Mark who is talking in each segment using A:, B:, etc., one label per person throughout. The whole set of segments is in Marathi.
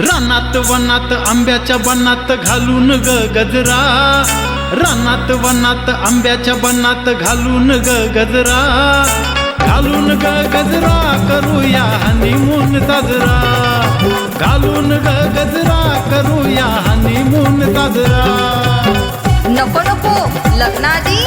A: रानात वनात आंब्याच्या बनात घालून ग गजरा. रानात वनात आंब्याच्या बनात घालून ग गजरा. घालून ग गजरा करूया हनीमून साजरा. घालून ग गजरा करूया हनीमून साजरा.
B: नको नको.
A: लग्नादी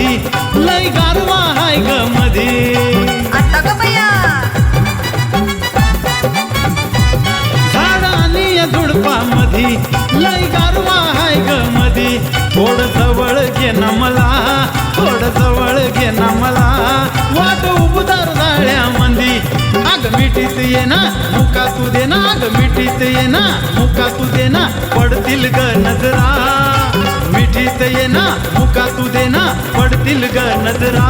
A: झुडपामधी लय गारवा हाय ग मधी
B: आता ग बया
A: झाड आणि या झुडपामधी लय गारवा हाय ग मधी थोड जवळ घे ना मला थोड जवळ घे ना मला. वाट उबदार जाळ्यामंदी अग मिठीत ये ना मुका तू दे ना अग मिठीत ये ना मुका तू दे ना पडतील ग नजरा. मिठीत ये ना मुका तू दे ना पडतील ग नजरा।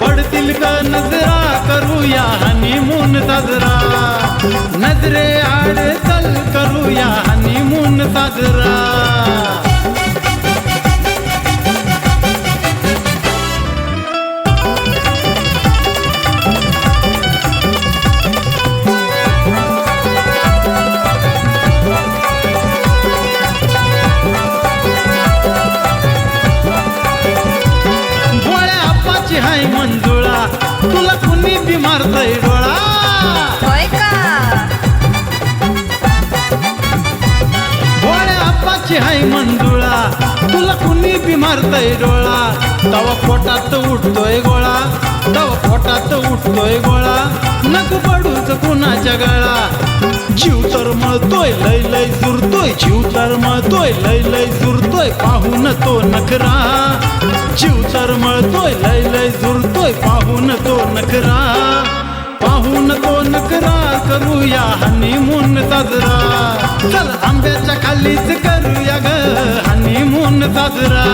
A: पडतील ग नजरा करूया हनीमून साजरा। नजरे आड चल करूया हनीमून साजरा। हाय मंजुळा. तुला कुणी बी मारतय डोळा? गोळ्या आपाची हाय मंजुळा. तुला कुणी बी मारतय डोळा? तवा पोटात उठतोय गोळा. तवा पोटात उठतोय गोळा. नको पडूच कुणाच्या गळा? जीव तर मळतोय लय लय जुरतोय. जीव तर मळतोय लय लय जुरतोय. पाहून तो नखरा. जीव तर मळतोय लय लय जुरतोय. पाहून तो नखरा. पाहून तो नखरा करूया हनीमून साजरा. चल आंब्याच्या खालीच करूया ग हनीमून साजरा.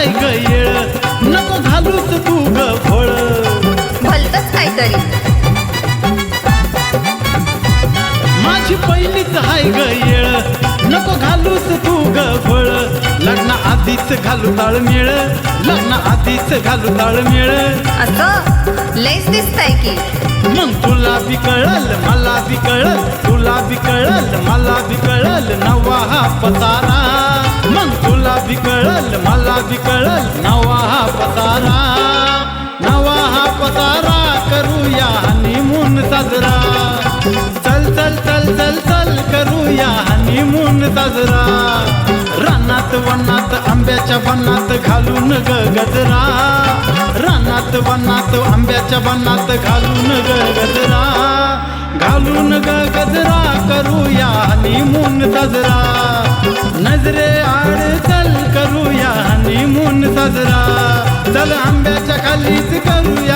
A: हाय ग येळ नको घालूच तू ग फळ.
B: भलतच काहीतरी.
A: माझी पहिलीच हाय ग येळ नको घालूच तू ग फळ. लग्न आधीच घालू ताळमेळ लग्न आधीच घालू ताळमेळ
B: असं? लयच दिसतंय की.
A: मग तुला बी कळल मला बी कळल तुला बी कळल मला बी कळल नवा हा पसारा. बी कळल मला बी कळल नवा हा पतारा. नवा हा पतारा करूया हनीमून साजरा. चल चल चल चल चल करूया हनीमून साजरा. रानात वनात आंब्याच्या बनात घालून ग गजरा. रानात वनात आंब्याच्या बनात घालून ग गजरा. घालून ग गजरा करूया हनीमून साजरा. साजरा चल आंब्याच्या खाली करूया